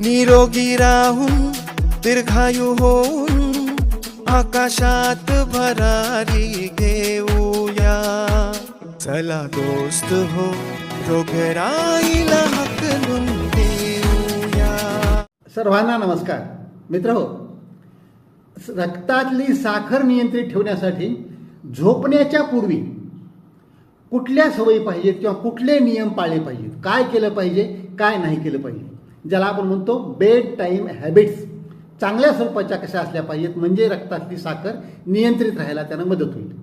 निरोगी राहून दीर्घायू होऊन आकाशात भरारी घेऊया. चला दोस्त हो रोगराईला हकलून देऊया. सर्वांना नमस्कार. मित्र हो रक्तातली साखर नियंत्रित ठेवण्यासाठी झोपण्याच्या पूर्वी कुठल्या सवयी पाहिजेत किंवा कुठले नियम पाळले पाहिजेत? काय केलं पाहिजे काय नाही केलं पाहिजे? ज्याला आपण म्हणतो बेड टाईम हॅबिट्स चांगल्या स्वरूपाच्या कशा असल्या पाहिजेत? म्हणजे रक्तातली साखर नियंत्रित राहायला त्यांना मदत होईल.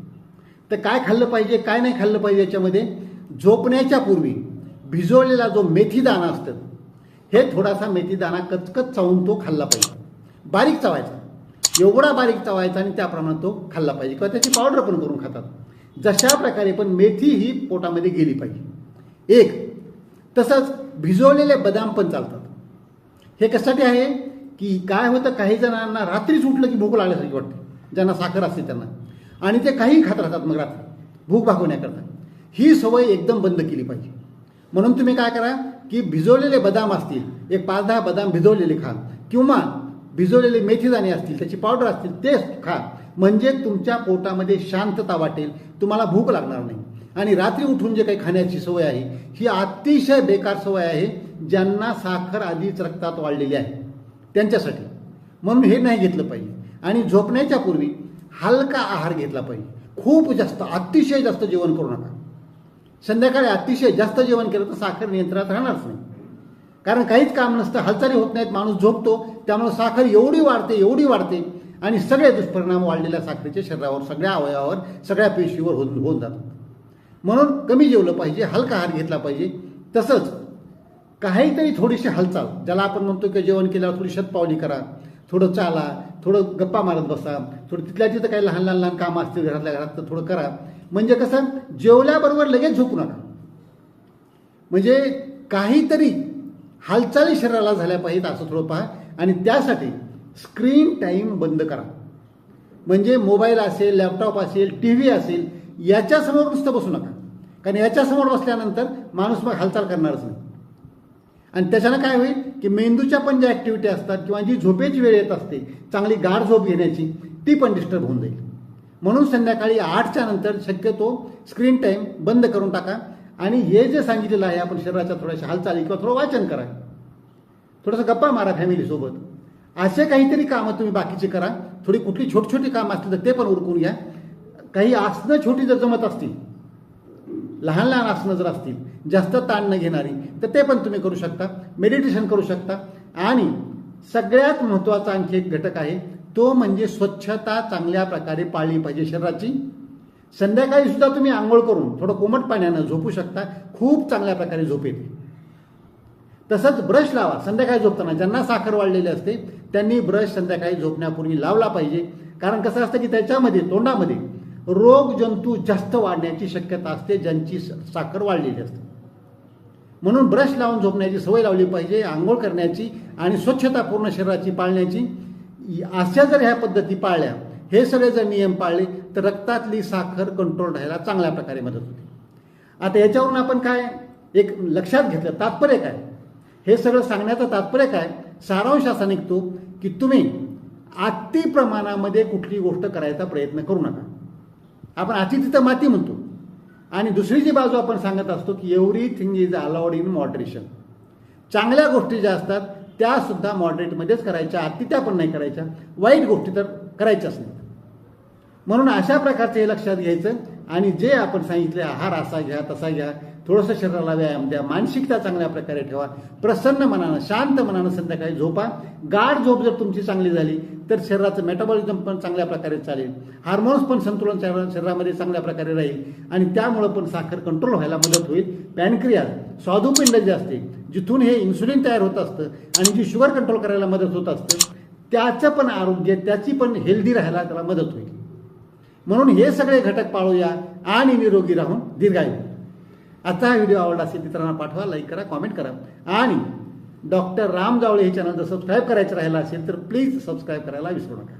तर काय खाल्लं पाहिजे काय नाही खाल्लं पाहिजे याच्यामध्ये? झोपण्याच्या पूर्वी भिजवलेला जो मेथीदाणा असतं हे थोडासा मेथीदाणा कचकच चावून तो खाल्ला पाहिजे. बारीक चावायचा. एवढा बारीक चावायचा आणि त्याप्रमाणे तो खाल्ला पाहिजे. किंवा त्याची पावडर पण करून खातात. जशा प्रकारे पण मेथी ही पोटामध्ये गेली पाहिजे. एक तसंच भिजवलेले बदाम पण चालतात. हे कशासाठी आहे? की काय होतं काही जणांना रात्रीच उठलं की भूक लागल्यासारखी वाटते. ज्यांना साखर असते त्यांना. आणि ते काही खात राहतात मग रात्री. भूक भागवण्याकरता. ही सवय एकदम बंद केली पाहिजे. म्हणून तुम्ही काय करा की भिजवलेले बदाम असतील एक पाच दहा बदाम भिजवलेले खा. किंवा भिजवलेले मेथीदाणे असतील त्याची पावडर असतील तेच खा. म्हणजे तुमच्या पोटामध्ये शांतता वाटेल. तुम्हाला भूक लागणार नाही. आणि रात्री उठून जे काही खाण्याची सवय आहे ही अतिशय बेकार सवय आहे ज्यांना साखर आधीच रक्तात वाढलेली आहे. त्यांच्यासाठी. म्हणून हे नाही घेतलं पाहिजे. आणि झोपण्याच्या पूर्वी हलका आहार घेतला पाहिजे. खूप जास्त अतिशय जास्त जेवण करू नका. संध्याकाळी अतिशय जास्त जेवण केलं तर साखर नियंत्रणात राहणारच नाही. कारण काहीच काम नसतं हालचाली होत नाहीत माणूस झोपतो त्यामुळे साखर एवढी वाढते एवढी वाढते आणि सगळे दुष्परिणाम वाढलेल्या साखरेच्या शरीरावर सगळ्या अवयवावर सगळ्या पेशीवर होऊन होऊन जातात. म्हणून कमी जेवलं पाहिजे हलका आहार घेतला पाहिजे. तसंच काहीतरी थोडीशी हालचाल ज्याला आपण म्हणतो की जेवण केल्यावर थोडी शतपावली करा थोडं चाला थोडं गप्पा मारत बसा थोडं तिथल्या तिथं काही लहान लहान लहान कामं असतील घरातल्या घरात तर थोडं करा. म्हणजे कसं जेवल्याबरोबर लगेच झोपू नका. म्हणजे काहीतरी हालचाली शरीराला झाल्या पाहिजेत असं थोडं पहा आणि त्यासाठी स्क्रीन टाईम बंद करा. म्हणजे मोबाईल असेल लॅपटॉप असेल टी व्ही असेल याच्यासमोर नुसतं बसू नका. कारण याच्यासमोर बसल्यानंतर माणूस मग हालचाल करणारच नाही. आणि त्याच्यानं काय होईल की मेंदूच्या पण ज्या ॲक्टिव्हिटी असतात किंवा जी झोपेची वेळ येत असते चांगली गाढ झोप घेण्याची ती पण डिस्टर्ब होऊन जाईल. म्हणून संध्याकाळी आठच्या नंतर शक्यतो स्क्रीन टाईम बंद करून टाका. आणि हे जे सांगितलेलं आहे आपण शरीराच्या थोड्याशा हालचाली किंवा थोडं वाचन करा. थोडंसं गप्पा मारा फॅमिलीसोबत असे काहीतरी कामं तुम्ही बाकीचे करा. थोडी कुठली छोटी छोटी कामं असतील तर ते पण उरकून घ्या. काही आसनं छोटी जर जमत असतील लहान लहान आसनं जर असतील जास्त ताण न घेणारी तर ते पण तुम्ही करू शकता मेडिटेशन करू शकता. आणि सगळ्यात महत्त्वाचा आणखी एक घटक आहे तो म्हणजे स्वच्छता चांगल्या प्रकारे पाळली पाहिजे शरीराची. संध्याकाळी सुद्धा तुम्ही आंघोळ करून थोडं कोमट पाण्यानं झोपू शकता खूप चांगल्या प्रकारे झोप येते. तसंच ब्रश लावा संध्याकाळी झोपताना. ज्यांना साखर वाढलेली असते त्यांनी ब्रश संध्याकाळी झोपण्यापूर्वी लावला पाहिजे. कारण कसं असतं की त्याच्यामध्ये तोंडामध्ये रोग जंतू जास्त वाढण्याची शक्यता असते ज्यांची साखर वाढलेली असते. म्हणून ब्रश लावून झोपण्याची सवय लावली पाहिजे आंघोळ करण्याची आणि स्वच्छता पूर्ण शरीराची पाळण्याची. अशा जर ह्या पद्धती पाळल्या हे सगळे जर नियम पाळले तर रक्तातली साखर कंट्रोल राहायला चांगल्या प्रकारे मदत होते. आता याच्यावरून आपण काय एक लक्षात घेतलं तात्पर्य काय? हे सगळं सांगण्याचं तात्पर्य काय? सारांश असा निघतो की तुम्ही अति प्रमाणामध्ये कुठली गोष्ट करायचा प्रयत्न करू नका. आपण अति तिथं माती म्हणतो. आणि दुसरी जी बाजू आपण सांगत असतो की everything is allowed in moderation. चांगल्या गोष्टी ज्या असतात त्या सुद्धा मॉडरेटमध्येच करायच्या अति त्या पण नाही करायच्या. वाईट गोष्टी तर करायच्याच नाही म्हणून अशा प्रकारचे हे लक्षात घ्यायचं आणि जे आपण सांगितले आहार असा घ्या तसा घ्या थोडंसं शरीराला व्यायाम द्या मानसिकता चांगल्या प्रकारे ठेवा प्रसन्न मनानं शांत मनानं संध्याकाळी झोपा. गाढ झोप जर तुमची चांगली झाली तर शरीराचं मेटाबॉलिझम पण चांगल्या प्रकारे चालेल. हार्मोन्स पण संतुलन शरीरामध्ये चांगल्या प्रकारे राहील आणि त्यामुळं पण साखर कंट्रोल व्हायला मदत होईल. पॅनक्रिया स्वादुपिंड जे असते जिथून हे इन्सुलिन तयार होत असतं आणि जी शुगर कंट्रोल करायला मदत होत असतं त्याचं पण आरोग्य त्याची पण हेल्दी राहायला त्याला मदत होईल. म्हणून हे सगळे घटक पाळूया आणि निरोगी राहून दीर्घायू. आता हा व्हिडिओ आवडला असेल मित्रांना पाठवा लाईक करा कॉमेंट करा. आणि डॉक्टर राम जावळे हे चॅनल जर सबस्क्राईब करायचं राहिलं असेल तर प्लीज सबस्क्राईब करायला विसरू नका.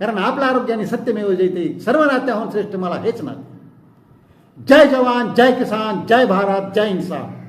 कारण आपलं आरोग्याने सत्यमेव जयते सर्व नात्याहून श्रेष्ठ मला हेच नाते. जय जवान जय किसान जय भारत जय इन्सान